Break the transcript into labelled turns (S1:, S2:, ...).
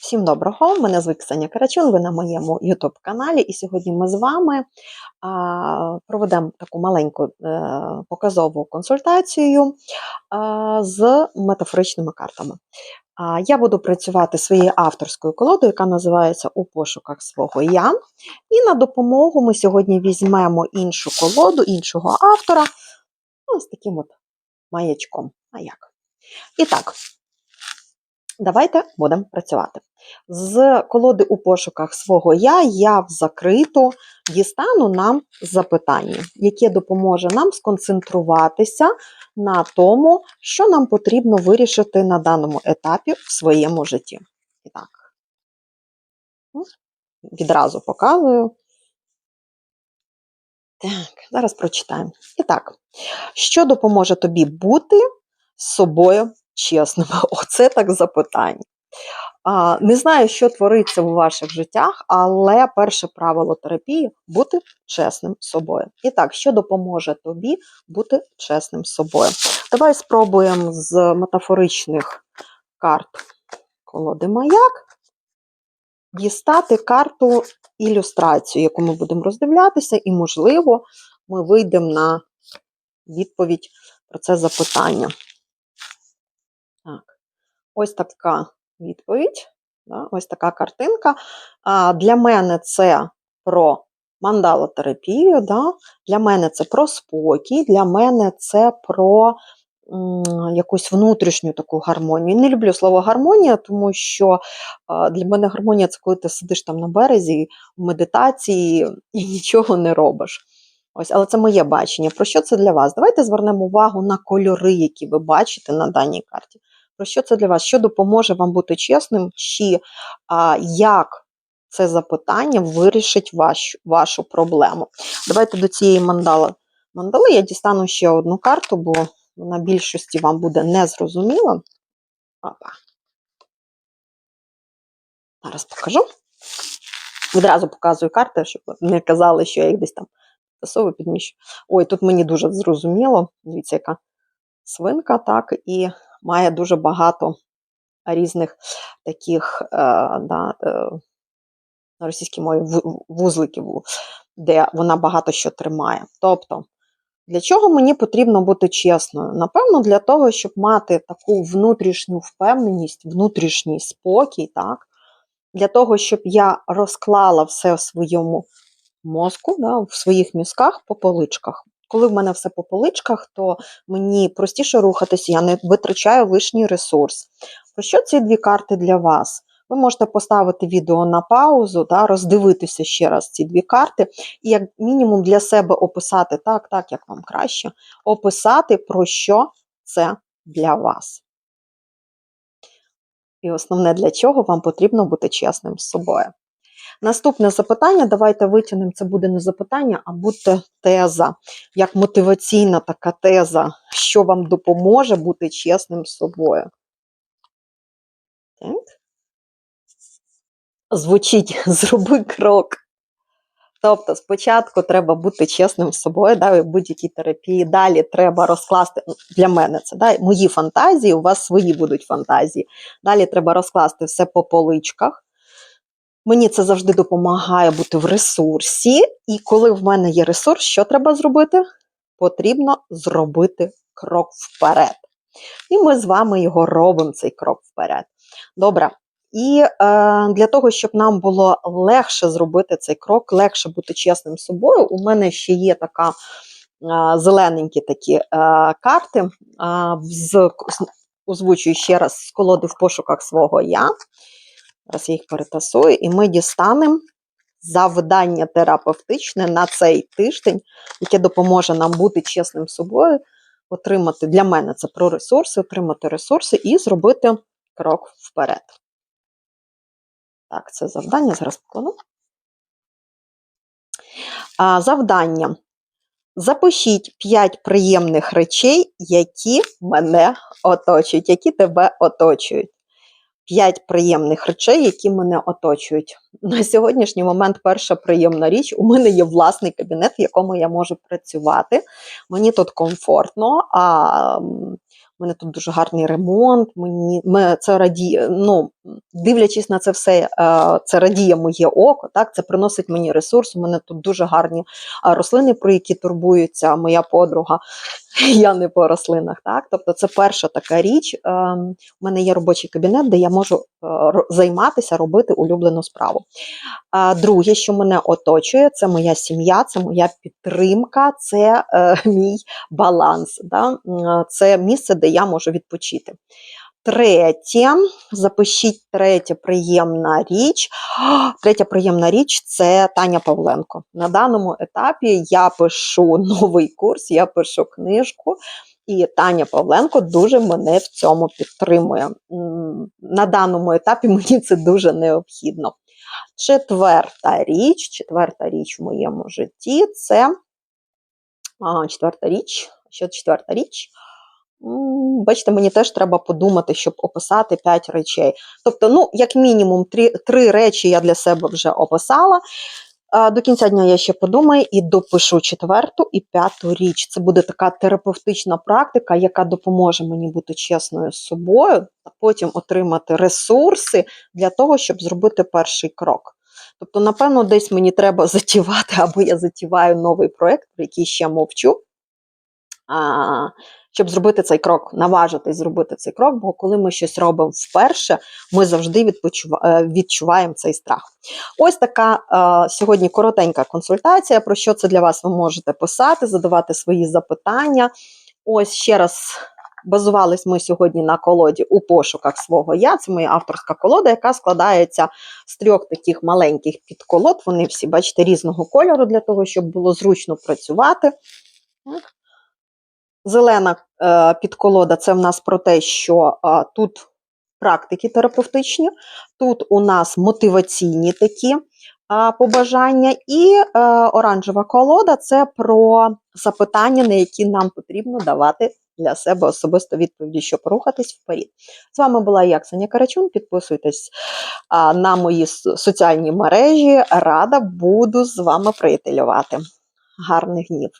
S1: Всім доброго! Мене звуть Ксенія Карачун, ви на моєму YouTube каналі, і сьогодні ми з вами проведемо таку маленьку е, показову консультацію з метафоричними картами. Я буду працювати своєю авторською колодою, яка називається У пошуках свого я. І на допомогу ми сьогодні візьмемо іншу колоду, іншого автора, ну, з таким от маячком. А як? І так, Давайте будемо працювати. З колоди у пошуках свого я я в закриту дістану нам запитання, яке допоможе нам сконцентруватися на тому, що нам потрібно вирішити на даному етапі в своєму житті. І так, ну, відразу показую. Так, зараз прочитаємо. І так, що допоможе тобі бути з собою чесним? Оце так запитання. Не знаю, що твориться у ваших життях, але перше правило терапії бути чесним з собою. І так, що допоможе тобі бути чесним з собою? Давай спробуємо з метафоричних карт колоди маяк дістати карту ілюстрацію, яку ми будемо роздивлятися, і, можливо, ми вийдемо на відповідь про це запитання. Ось така відповідь. Да, Ось така картинка. А, Для мене це про мандалотерапію, да? для мене це про спокій, для мене це про якусь внутрішню таку гармонію. Не люблю слово гармонія, тому що для мене гармонія це коли ти сидиш там на березі в медитації і нічого не робиш. Ось, але це моє бачення. Про що це для вас? Давайте звернемо увагу на кольори, які ви бачите на даній карті. Про що це для вас? Що допоможе вам бути чесним, чи а, як це запитання вирішить ваш, вашу проблему? Давайте до цієї мандали. Мандали я дістану ще одну карту, бо вона більшості вам буде незрозуміла. Опа. Зараз покажу. Відразу показую карти, щоб не казали, що я їх десь там тасовую, підміщу. Ой, тут мені дуже зрозуміло. Дивіться, яка свинка, так, і має дуже багато різних таких е, да, е, на російській мові вузликів, де вона багато що тримає. Тобто, для чого мені потрібно бути чесною? Напевно, для того, щоб мати таку внутрішню впевненість, внутрішній спокій, так? для того, щоб я розклала все в своєму мозку, да, в своїх мізках по поличках. Коли в мене все по поличках, то мені простіше рухатися, я не витрачаю лишній ресурс. Про що ці дві карти для вас? Ви можете поставити відео на паузу, да, роздивитися ще раз ці дві карти, і як мінімум для себе описати так, так, як вам краще, описати, про що це для вас. І основне, для чого вам потрібно бути чесним з собою. Наступне запитання, давайте витягнемо, це буде не запитання, а буде теза, як мотиваційна така теза, що вам допоможе бути чесним з собою. Так. Звучить, зроби крок. Тобто, спочатку треба бути чесним з собою, да, в будь-якій терапії. Далі треба розкласти ну, для мене це да, мої фантазії, у вас свої будуть фантазії. Далі треба розкласти все по поличках. Мені це завжди допомагає бути в ресурсі, і коли в мене є ресурс, що треба зробити? Потрібно зробити крок вперед. І ми з вами його робимо, цей крок вперед. Добре. І е, для того, щоб нам було легше зробити цей крок, легше бути чесним з собою, у мене ще є така е, зелененькі такі е, карти, е, з, озвучую ще раз з колоди в пошуках свого я. Зараз я їх перетасую, і ми дістанемо завдання терапевтичне на цей тиждень, яке допоможе нам бути чесним з собою, отримати для мене це про ресурси, отримати ресурси і зробити крок вперед. Так, це завдання, зараз покладу. А, Завдання. Запишіть 5 приємних речей, які мене оточують, які тебе оточують. 5 приємних речей, які мене оточують. На сьогоднішній момент перша приємна річ, у мене є власний кабінет, в якому я можу працювати. Мені тут комфортно, а мене тут дуже гарний ремонт. Мені це радіє. Ну дивлячись на це все, це радіє моє око. Так, це приносить мені ресурс. У мене тут дуже гарні рослини, про які турбується моя подруга. Я не по рослинах. Так, тобто, це перша така річ. У мене є робочий кабінет, де я можу займатися, робити улюблену справу. А друге, що мене оточує, це моя сім'я, це моя підтримка, це е, мій баланс. Да? Це місце, де я можу відпочити. Третє, запишіть третя приємна річ. Третя приємна річ це Таня Павленко. На даному етапі я пишу новий курс, я пишу книжку, і Таня Павленко дуже мене в цьому підтримує. На даному етапі мені це дуже необхідно. Четверта річ, четверта річ в моєму житті це а, четверта річ. Що четверта річ? Бачите, мені теж треба подумати, щоб описати п'ять речей. Тобто, ну, як мінімум, три, три речі я для себе вже описала. До кінця дня я ще подумаю і допишу четверту і п'яту річ. Це буде така терапевтична практика, яка допоможе мені бути чесною з собою, а потім отримати ресурси для того, щоб зробити перший крок. Тобто, напевно, десь мені треба затівати, або я затіваю новий проєкт, про який ще мовчу. Щоб зробити цей крок, наважитись зробити цей крок, бо коли ми щось робимо вперше, ми завжди е, відчуваємо цей страх. Ось така е, сьогодні коротенька консультація. Про що це для вас ви можете писати, задавати свої запитання. Ось ще раз. Базувались ми сьогодні на колоді у пошуках свого я. Це моя авторська колода, яка складається з трьох таких маленьких підколод. Вони всі, бачите, різного кольору для того, щоб було зручно працювати. Зелена е, підколода це в нас про те, що е, тут практики терапевтичні, тут у нас мотиваційні такі побажання, і е, оранжева колода це про запитання, на які нам потрібно давати для себе особисто відповіді, щоб рухатись вперед. З вами була я, Ксенія Карачун. Підписуйтесь на мої соціальні мережі. Рада буду з вами приятелювати. Гарних днів!